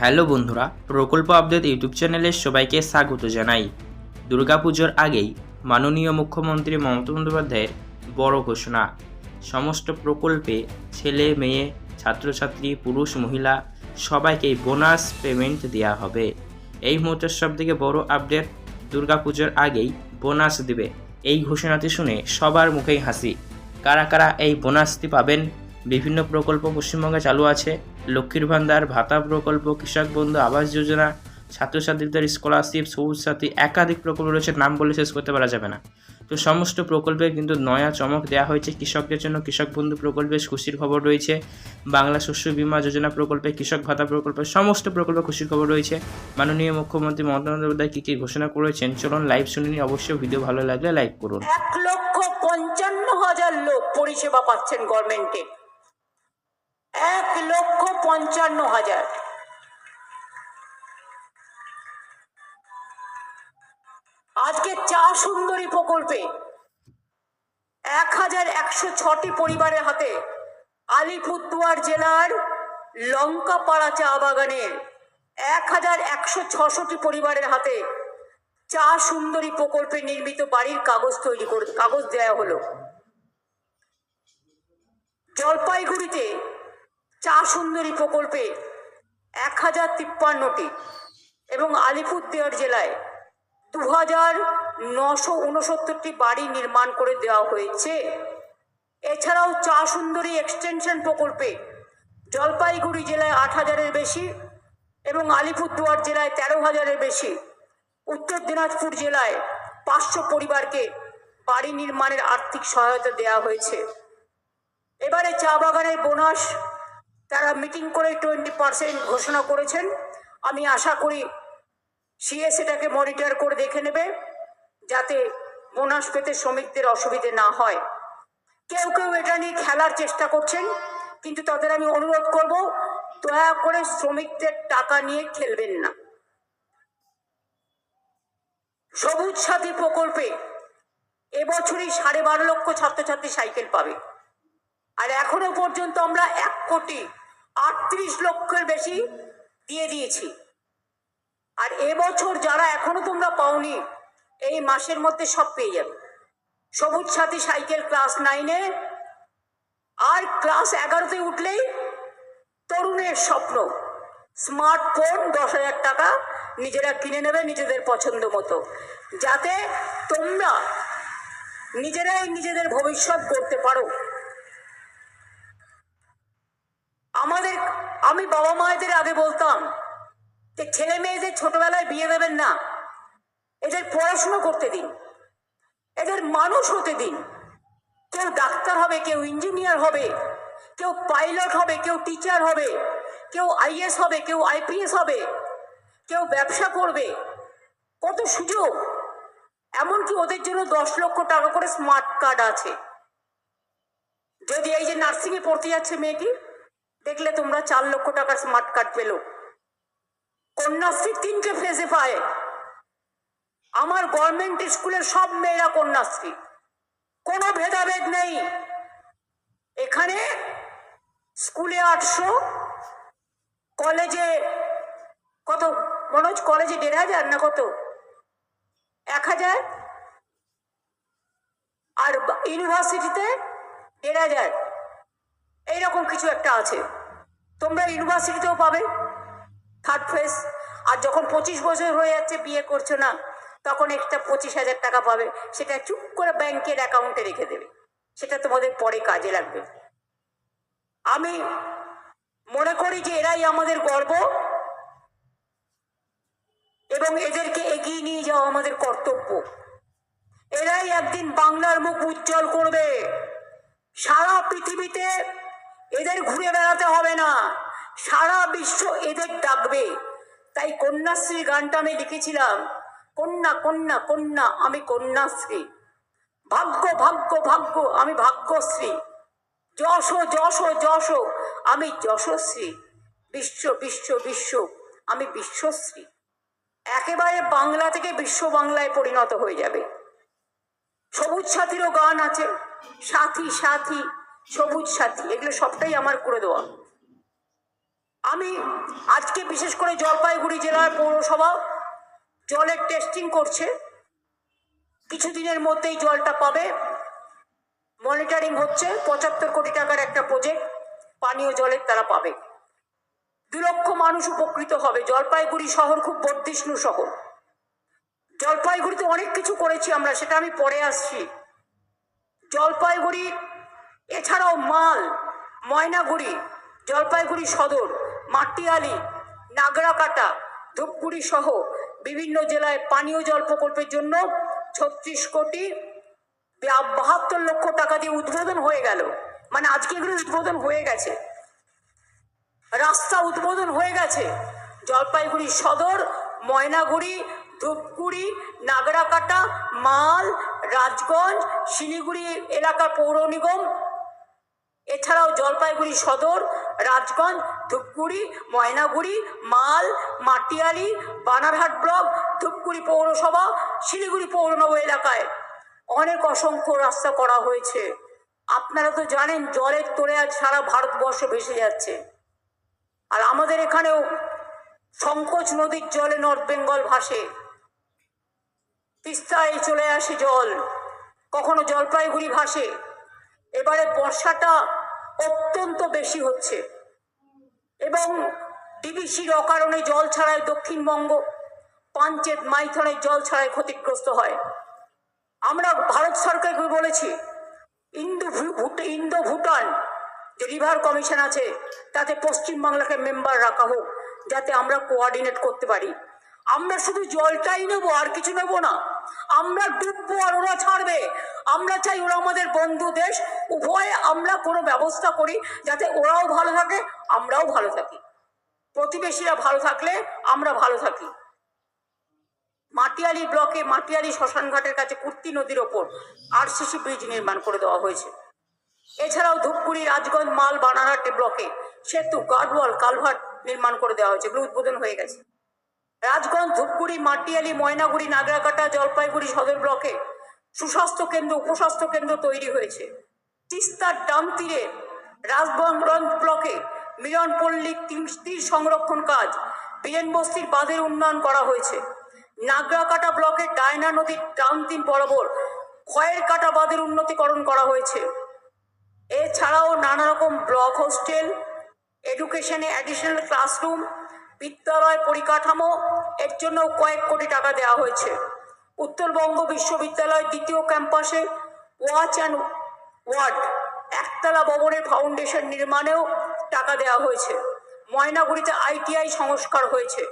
Hello বন্ধুরা, প্রকল্প update YouTube চ্যানেলে সবাইকে স্বাগত জানাই। দুর্গাপুজোর আগেই মাননীয় মুখ্যমন্ত্রী মমতা বন্দ্যোপাধ্যায়ের বড় ঘোষণা। সমস্ত প্রকল্পে ছেলে, মেয়ে, ছাত্রছাত্রী, পুরুষ, মহিলা সবাইকেই বোনাস পেমেন্ট দেওয়া হবে। এই মুহূর্তের সবথেকে বড় আপডেট দুর্গাপুজোর আগেই বোনাস দেবে। এই ঘোষণাটি শুনে সবার মুখেই হাসি। কারা কারা এই বোনাসটি পাবেন বিভিন্ন প্রকল্প পশ্চিমবঙ্গে চালু আছে। লক্ষ্মীর ভান্ডার, ভাতা প্রকল্প, কৃষক বন্ধু আবাস যোজনা, ছাত্রছাত্রীদের স্কলারশিপ সবুজ সাথী, একাধিক প্রকল্প রয়েছে। নাম বলে শেষ করতে পারা যাবে না। তো সমস্ত প্রকল্পে কিন্তু নয়া চমক দেওয়া হয়েছে কৃষকদের জন্য। কৃষক বন্ধু প্রকল্পে খুশির খবর রয়েছে। বাংলা শস্য বীমা যোজনা প্রকল্পে কৃষক ভাতা প্রকল্পে সমস্ত প্রকল্পে খুশির খবর রয়েছে। মাননীয় মুখ্যমন্ত্রী মমতা বন্দ্যোপাধ্যায় কী কী ঘোষণা করেছেন? চলুন লাইভ শুনে নিই অবশ্যই ভিডিও ভালো লাগলে লাইক করুন। এক লক্ষ পঞ্চান্ন হাজার লোক পরিষেবা পাচ্ছেন গভর্নমেন্টে এক লক্ষ পঞ্চান্ন হাজার। আজকে চা সুন্দরী প্রকল্পে এক হাজার একশো ছটি পরিবারের হাতে আলিপুরদুয়ার জেলার লঙ্কাপাড়া চা বাগানের এক হাজার একশো ছশোটি পরিবারের হাতে চা সুন্দরী প্রকল্পে নির্মিত বাড়ির কাগজ তৈরি করে, কাগজ দেয়া হলো। জলপাইগুড়িতে চা সুন্দরী প্রকল্পে এক হাজার তিপ্পান্নটি এবং আলিপুরদুয়ার জেলায় দু হাজার নশো উনসত্তরটি বাড়ি নির্মাণ করে দেওয়া হয়েছে। এছাড়াও চা সুন্দরী এক্সটেনশন প্রকল্পে জলপাইগুড়ি জেলায় আট হাজারের বেশি এবং আলিপুরদুয়ার জেলায় তেরো হাজারের বেশি। উত্তর দিনাজপুর জেলায় পাঁচশো পরিবারকে বাড়ি নির্মাণের আর্থিক সহায়তা দেওয়া হয়েছে। এবারে চা বাগানের বোনাস তারা মিটিং করে টোয়েন্টি পার্সেন্ট ঘোষণা করেছেন। আমি আশা করি সিএস এটাকে মনিটর করে দেখে নেবে, যাতে বোনাস পেতে শ্রমিকদের অসুবিধে না হয়। কেউ কেউ এটা নিয়ে খেলার চেষ্টা করছেন, কিন্তু তাদের আমি অনুরোধ করব, দয়া করে শ্রমিকদের টাকা নিয়ে খেলবেন না। সবুজ সাথী প্রকল্পে এবছরই সাড়ে বারো লক্ষ ছাত্রছাত্রী সাইকেল পাবে। আর এখনও পর্যন্ত আমরা এক কোটি আটত্রিশ লক্ষের বেশি দিয়ে দিয়েছি। আর এবছর যারা এখনও তোমরা পাওনি, এই মাসের মধ্যে সব পেয়ে যাবে। সবুজ সাথী সাইকেল ক্লাস নাইনে, আর ক্লাস এগারোতে উঠলেই তরুণের স্বপ্ন। স্মার্টফোন দশ হাজার টাকা নিজেরা কিনে নেবে নিজেদের পছন্দ মতো। যাতে তোমরা নিজেরাই নিজেদের ভবিষ্যৎ করতে পারো আমাদের আমি বাবা মায়েদের আগে বলতাম যে ছেলে মেয়েদের ছোটবেলায় বিয়ে দেবেন না। এদের পড়াশুনো করতে দিন। এদের মানুষ হতে দিন। কেউ ডাক্তার হবে, কেউ ইঞ্জিনিয়ার হবে, কেউ পাইলট হবে, কেউ টিচার হবে, কেউ আইএস হবে, কেউ আইপিএস হবে, কেউ ব্যবসা করবে। কত সুযোগ। এমনকি ওদের জন্য দশ লক্ষ টাকা করে স্মার্ট কার্ড আছে। যদি এই যে নার্সিংয়ে পড়তে যাচ্ছে মেয়েটি দেখলে তোমরা চার লক্ষ টাকার স্মার্ট কার্ড পেল। কন্যাশ্রী তিনটে ফেজে পায়। আমার গভর্নমেন্ট স্কুলের সব মেয়েরা কন্যাশ্রী। কোনো ভেদাভেদ নেই। এখানে স্কুলে আটশো কলেজে কত? মনোজ কলেজে দেড় হাজার না কত? এক হাজার। আর ইউনিভার্সিটিতে দেড় হাজার। এইরকম কিছু একটা আছে। তোমরা ইউনিভার্সিটিতেও পাবে। থার্ড ফেজ আর যখন পঁচিশ বছর হয়ে যাচ্ছে, বিয়ে করছ না, তখন একটা পঁচিশ হাজার টাকা পাবে। সেটা চুপ করে ব্যাংকের অ্যাকাউন্টে রেখে দেবে। সেটা তোমাদের পরে কাজে লাগবে। আমি মনে করি যে এরাই আমাদের গর্ব। এবং এদেরকে এগিয়ে নিয়ে যাওয়া আমাদের কর্তব্য। এরাই একদিন বাংলার মুখ উজ্জ্বল করবে। সারা পৃথিবীতে এদের ঘুরে বেড়াতে হবে না। সারা বিশ্ব এদের ডাকবে। তাই কন্যাশ্রী গানটা আমি লিখেছিলাম, কন্যা কন্যা কন্যা, আমি কন্যাশ্রী। ভাগ্য ভাগ্য ভাগ্য, আমি ভাগ্যশ্রী। যশ যশ যশ, আমি যশশ্রী। বিশ্ব বিশ্ব বিশ্ব, আমি বিশ্বশ্রী। একেবারে বাংলা থেকে বিশ্ব বাংলায় পরিণত হয়ে যাবে। সবুজ সাথীরও গান আছে, সাথী সাথী সবুজ সাথী, এগুলো সবটাই আমার করে দেওয়া। আমি আজকে বিশেষ করে জলপাইগুড়ি জেলার পৌরসভা জলের টেস্টিং করছে। কিছুদিনের মধ্যেই জলটা পাবে। মনিটরিং হচ্ছে, পঁচাত্তর কোটি টাকার একটা প্রজেক্ট পানীয় জলের তারা পাবে। দু লক্ষ মানুষ উপকৃত হবে। জলপাইগুড়ি শহর খুব বর্ধিষ্ণু শহর। জলপাইগুড়িতে অনেক কিছু করেছি আমরা, সেটা আমি পরে আসছি। জলপাইগুড়ি এছাড়াও মাল, ময়নাগুড়ি, জলপাইগুড়ি সদর, মাটিয়ালি, নাগরাকাটা, ধূপগুড়ি সহ বিভিন্ন জেলায় পানীয় জল প্রকল্পের জন্য ছত্রিশ কোটি বাহাত্তর লক্ষ টাকা দিয়ে উদ্বোধন হয়ে গেল। মানে আজকে এগুলো উদ্বোধন হয়ে গেছে। রাস্তা উদ্বোধন হয়ে গেছে। জলপাইগুড়ি সদর, ময়নাগুড়ি, ধূপগুড়ি, নাগরাকাটা, মাল, রাজগঞ্জ, শিলিগুড়ি এলাকার পৌর নিগম এছাড়াও জলপাইগুড়ি সদর, রাজগঞ্জ, ধূপগুড়ি, ময়নাগুড়ি, মাল, মাটিয়ালি, বানারহাট ব্লক, ধূপগুড়ি পৌরসভা, শিলিগুড়ি পৌরনগর এলাকায় অনেক অসংখ্য রাস্তা করা হয়েছে। আপনারা তো জানেন জলের তোরে আজ সারা ভারতবর্ষ ভেসে যাচ্ছে। আর আমাদের এখানেও সংকোচ নদীর জলে নর্থ বেঙ্গল ভাসে। তিস্তায় চলে আসে জল, কখনো জলপাইগুড়ি ভাসে। এবারে বর্ষাটা অত্যন্ত বেশি হচ্ছে। এবং ডিবিসির অকারণে জল ছাড়ায় দক্ষিণবঙ্গ, পাঞ্চেত মাইথনের জল ছাড়ায় ক্ষতিগ্রস্ত হয়। আমরা ভারত সরকারকে বলেছি, ইন্দো ইন্দো ভুটান যে রিভার কমিশন আছে, তাতে পশ্চিমবাংলাকে মেম্বার রাখা হোক, যাতে আমরা কোঅর্ডিনেট করতে পারি। আমরা শুধু জলটাই নেব, আর কিছু নেব না। আমরা ডুববো আর ওরা ছাড়বে। আমরা চাই ওরা আমাদের বন্ধু দেশ, উভয়ে আমরা কোনো ব্যবস্থা করি যাতে ওরাও ভালো থাকে, আমরাও ভালো থাকি। প্রতিবেশীরা ভালো থাকলে আমরা ভালো থাকি। মাটিয়ালি ব্লকে মাটিয়ালি শ্মশানঘাটের কাছে কুর্তি নদীর ওপর আর আরসিসি ব্রিজ নির্মাণ করে দেওয়া হয়েছে। এছাড়াও ধূপগুড়ি, রাজগঞ্জ, মাল, বানারহাটে ব্লকে সেতু গার্ডওয়াল কালভার্ট নির্মাণ করে দেওয়া হয়েছে। এগুলো উদ্বোধন হয়ে গেছে। রাজগঞ্জ, ধূপগুড়ি, মাটিয়ালি, ময়নাগুড়ি, নাগরাকাটা, জলপাইগুড়ি, সদর ব্লকে সুস্বাস্থ্য কেন্দ্র, উপস্বাস্থ্য কেন্দ্র তৈরি হয়েছে। তিস্তার ডাম তীরে রাজগঞ্জ ব্লকে মিলনপল্লী তীর- সংরক্ষণ কাজ, বীরেন বস্তির বাঁধের উন্নয়ন করা হয়েছে। নাগরাকাটা ব্লকে ডায়না নদীর ডান তিন বরাবর খয়ের কাটা বাঁধের উন্নতিকরণ করা হয়েছে। এছাড়াও নানা রকম ব্লক হোস্টেল, এডুকেশনে অ্যাডিশনাল ক্লাসরুম বিদ্যালয় পরিকাঠামো, এর জন্য কয়েক কোটি টাকা দেওয়া হয়েছে। উত্তরবঙ্গ বিশ্ববিদ্যালয় দ্বিতীয় ক্যাম্পাসে ওয়াচ অ্যান্ড ওয়ার্ড, একতলা ভবনের ফাউন্ডেশন নির্মাণেও টাকা দেওয়া হয়েছে। ময়নাগুড়িতে আইটিআই সংস্কার হয়েছে।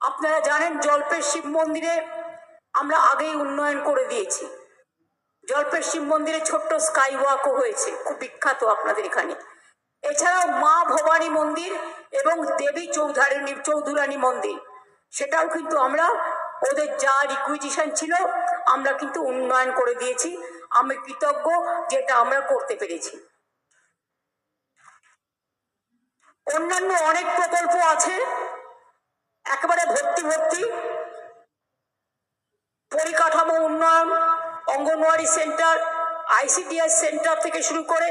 আপনারা জানেন জল্পের শিব মন্দিরে আমরা আগেই উন্নয়ন করে দিয়েছি। জল্পের শিব মন্দিরে ছোট্ট স্কাই ওয়াকও হয়েছে, খুব বিখ্যাত আপনাদের এখানে। এছাড়াও মা ভবানী মন্দির এবং দেবী চৌধারিণী চৌধুরানী মন্দির। সেটাও কিন্তু আমরা, ওদের যা রিকুইজিশন ছিল, আমরা কিন্তু উন্নয়ন করে দিয়েছি। আমি কৃতজ্ঞ যেটা আমরা করতে পেরেছি। অন্যান্য অনেক প্রকল্প আছে। একেবারে ভর্তি ভর্তি। পরিকাঠামো উন্নয়ন, অঙ্গনওয়াড়ি সেন্টার, আইসিডিএস সেন্টার থেকে শুরু করে,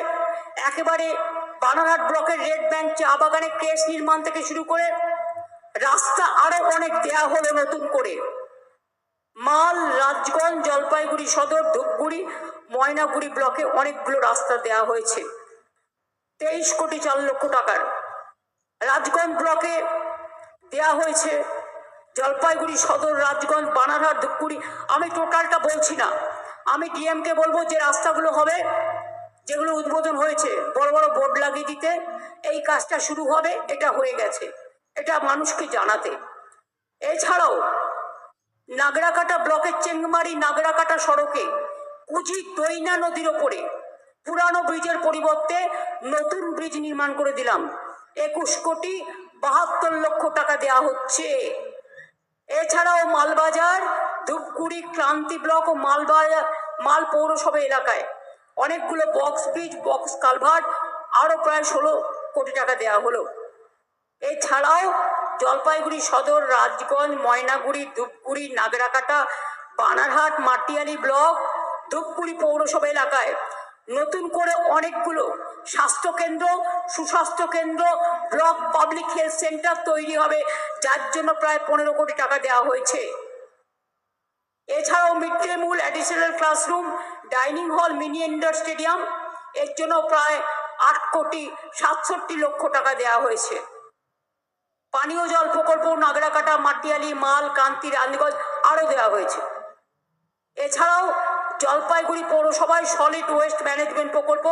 একেবারে বানারহাট ব্লকের রেড ব্যাংক চা বাগানে কেস নির্মাণ থেকে শুরু করে রাস্তা আরও অনেক দেয়া হলো নতুন করে। মাল, রাজগঞ্জ, জলপাইগুড়ি সদর, ধূপগুড়ি, ময়নাগুড়ি ব্লকে অনেকগুলো রাস্তা দেয়া হয়েছে। তেইশ কোটি চার লক্ষ টাকার। রাজগঞ্জ ব্লকে দেয়া হয়েছে জলপাইগুড়ি সদর, রাজগঞ্জ, বানারহাট, ধূপগুড়ি। আমি টোটালটা বলছি না। আমি ডিএমকে বলব যে রাস্তাগুলো হবে যেগুলো উদ্বোধন হয়েছে, বড় বড় বোর্ড লাগিয়ে দিতে, এই কাজটা শুরু হবে, এটা হয়ে গেছে। এটা মানুষকে জানাতে। এছাড়াও, নাগরাকাটা ব্লকের চেংমারি নাগরাকাটা সড়কে, কুচি দৈনা নদীর ওপরে, পুরানো ব্রিজের পরিবর্তে নতুন ব্রিজ নির্মাণ করে দিলাম। একুশ কোটি বাহাত্তর লক্ষ টাকা দেওয়া হচ্ছে। এছাড়াও মালবাজার, ধূপগুড়ি ক্রান্তি ব্লক ও মালবাজার, মাল পৌরসভা এলাকায় অনেকগুলো বক্স ব্রিজ বক্স কালভার্ট আরও প্রায় ষোলো কোটি টাকা দেওয়া হলো। এছাড়াও জলপাইগুড়ি সদর, রাজগঞ্জ, ময়নাগুড়ি, ধূপগুড়ি, নাগরাকাটা, বানারহাট, মাটিয়ালি ব্লক, ধূপগুড়ি পৌরসভা এলাকায় নতুন করে অনেকগুলো স্বাস্থ্যকেন্দ্র, সুস্বাস্থ্য কেন্দ্র, ব্লক পাবলিক হেলথ সেন্টার তৈরি হবে, যার জন্য প্রায় পনেরো কোটি টাকা দেওয়া হয়েছে। এছাড়াও mid day meal additional classroom dining hall mini indoor stadium এর জন্য প্রায় আট কোটি সাতষট্টি লক্ষ টাকা দেওয়া হয়েছে। পানীয় জল প্রকল্প, নাগরাকাটা, মাটিয়ালি, মাল কান্তি রানীগঞ্জ আরও দেওয়া হয়েছে। এছাড়াও জলপাইগুড়ি পৌরসভায় সলিড ওয়েস্ট ম্যানেজমেন্ট প্রকল্প,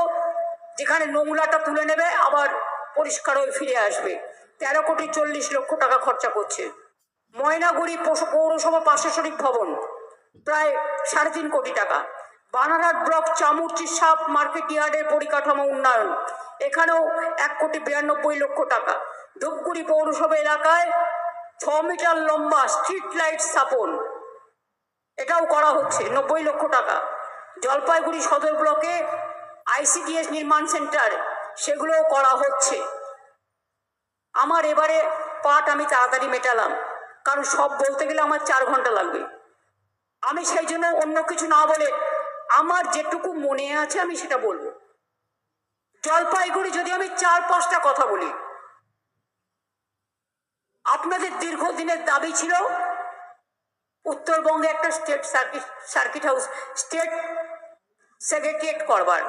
যেখানে নোংরাটা তুলে নেবে, আবার পরিষ্কার হয়ে ফিরে আসবে। তেরো কোটি চল্লিশ লক্ষ টাকা খরচা করছে। ময়নাগুড়ি পৌরসভা প্রশাসনিক ভবন প্রায় সাড়ে তিন কোটি টাকা। বানারহাট ব্লক চামুরচি সাপ মার্কেট ইয়ার্ডের পরিকাঠামো উন্নয়ন। এখানেও এক কোটি বিরানব্বই লক্ষ টাকা। ধূপগুড়ি পৌরসভা এলাকায় ছ মিটার লম্বা স্ট্রিট লাইট স্থাপন। এটাও করা হচ্ছে, নব্বই লক্ষ টাকা। জলপাইগুড়ি সদর ব্লকে আইসিডিএস নির্মাণ সেন্টার, সেগুলোও করা হচ্ছে। আমার এবারে পাঠ আমি তাড়াতাড়ি মেটালাম। কারণ সব বলতে গেলে আমার চার ঘণ্টা লাগবে। আমি সেই জন্য অন্য কিছু না বলে আমার যেটুকু মনে আছে আমি সেটা বলব। জলপাইগুড়ি যদি আমি চার পাঁচটা কথা বলি, আপনাদের দীর্ঘদিনের দাবি ছিল উত্তরবঙ্গে একটা state circuit circuit house state secretariat করবার।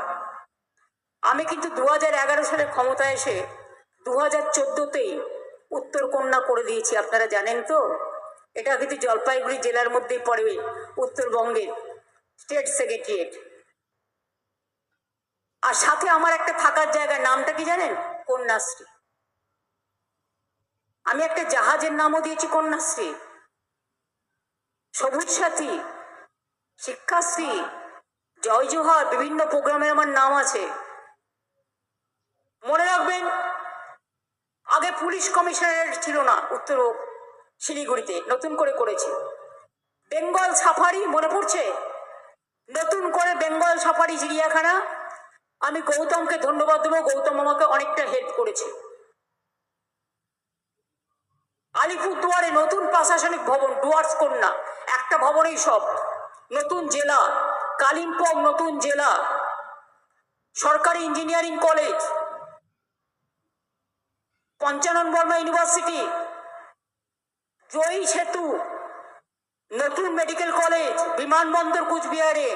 আমি কিন্তু দু এগারো সালে ক্ষমতায় এসে দু হাজার চোদ্দোতেই উত্তরকন্যা করে দিয়েছি, আপনারা জানেন তো? এটা কিন্তু জলপাইগুড়ি জেলার মধ্যেই পড়ে, উত্তরবঙ্গের স্টেট সেক্রেটারিয়েট আর সাথে আমার একটা থাকার জায়গা নামটা কি জানেন? কন্যাশ্রী। আমি একটা জাহাজের নামও দিয়েছি কন্যাশ্রী। সবুজ সাথী, শিক্ষাশ্রী, জয় জোহার, বিভিন্ন প্রোগ্রামে আমার নাম আছে। মনে রাখবেন, আগে পুলিশ কমিশনারেট ছিল না, উত্তর শিলিগুড়িতে নতুন করে করেছে। বেঙ্গল সাফারি মনে পড়ছে? নতুন করে বেঙ্গল সাফারি চিড়িয়াখানা। আমি গৌতমকে ধন্যবাদ দেবো, গৌতম আমাকে অনেকটা হেল্প করেছে। আলিপুরদুয়ারে নতুন প্রশাসনিক ভবন, ডুয়ার্স কন্যা, একটা ভবনেই সব। নতুন জেলা, কালিম্পং নতুন জেলা। সরকারি engineering college Panchanan Barma university Joyee Setu নতুন মেডিকেল কলেজ বিমানবন্দর কুচবিহারে।